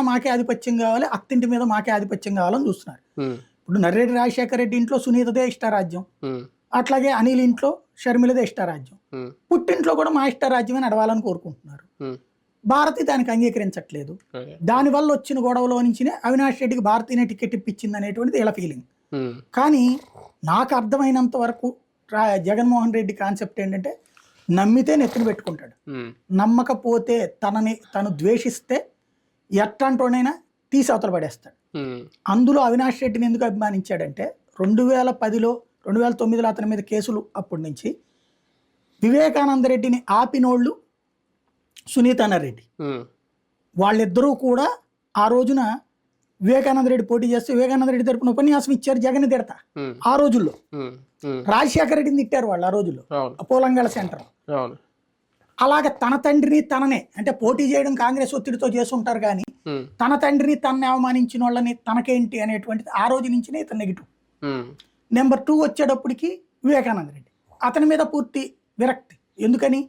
మాకే ఆధిపత్యం కావాలి అత్తింటి మీద మాకే ఆధిపత్యం కావాలని చూస్తున్నారు. ఇప్పుడు నర్రెడ్డి రాజశేఖర రెడ్డి ఇంట్లో సునీతదే ఇష్టారాజ్యం. అట్లాగే అనిల్ ఇంట్లో షర్మిలదే ఇష్టారాజ్యం. పుట్టింట్లో కూడా మా ఇష్టారాజ్యమే నడవాలని కోరుకుంటున్నారు. భారతి దానికి అంగీకరించట్లేదు. దానివల్ల వచ్చిన గొడవలో నుంచినే అవినాష్ రెడ్డికి భారతీయనే టికెట్ ఇప్పించింది అనేటువంటిది వీళ్ళ ఫీలింగ్ కానీ నాకు అర్థమైనంత వరకు జగన్మోహన్ రెడ్డి కాన్సెప్ట్ ఏంటంటే నమ్మితే నెత్తిన పెట్టుకుంటాడు. నమ్మకపోతే తనని తను ద్వేషిస్తే ఎట్లాంటోనైనా తీసి అవతల పడేస్తాడు. అందులో అవినాష్ రెడ్డిని ఎందుకు అభిమానించాడంటే రెండు వేల పదిలో రెండు వేల తొమ్మిదిలో అతని మీద కేసులు అప్పటి నుంచి వివేకానంద రెడ్డిని ఆపినోళ్ళు సునీతానారెడ్డి వాళ్ళిద్దరూ కూడా ఆ రోజున వివేకానంద రెడ్డి పోటీ చేస్తే వివేకానంద రెడ్డి తరపున ఉపన్యాసం ఇచ్చారు జగన్ తిడతా. ఆ రోజుల్లో రాజశేఖర రెడ్డిని తిట్టారు వాళ్ళు ఆ రోజుల్లో. పోలంగళ సెంటర్. అలాగ తన తండ్రిని తననే అంటే పోటీ చేయడం కాంగ్రెస్ ఒత్తిడితో చేస్తుంటారు కానీ తన తండ్రిని తనని అవమానించిన వాళ్ళని తనకేంటి అనేటువంటిది ఆ రోజు నుంచినే ఇతను నెగిటివ్. నెంబర్ టూ వచ్చేటప్పటికి వివేకానంద రెడ్డి. అతని మీద పూర్తి విరక్తి. ఎందుకని?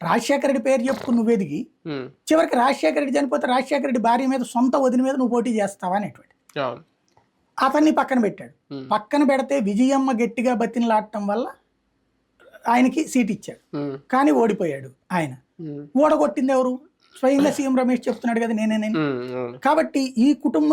రాజశేఖర రెడ్డి పేరు చెప్పుకుని నువ్వు ఎదిగి చివరికి రాజశేఖర రెడ్డి చనిపోతే రాజశేఖర రెడ్డి భార్య మీద సొంత వదిన మీద నువ్వు పోటీ చేస్తావా అనేటువంటి అతన్ని పక్కన పెట్టాడు. పక్కన పెడితే విజయమ్మ గట్టిగా బతినలాడటం వల్ల ఆయనకి సీట్ ఇచ్చాడు. కానీ ఓడిపోయాడు ఆయన. ఓడగొట్టింది ఎవరు? స్వయంగా సీఎం రమేష్ చెప్తున్నాడు కదా నేనే కాబట్టి ఈ కుటుంబంలో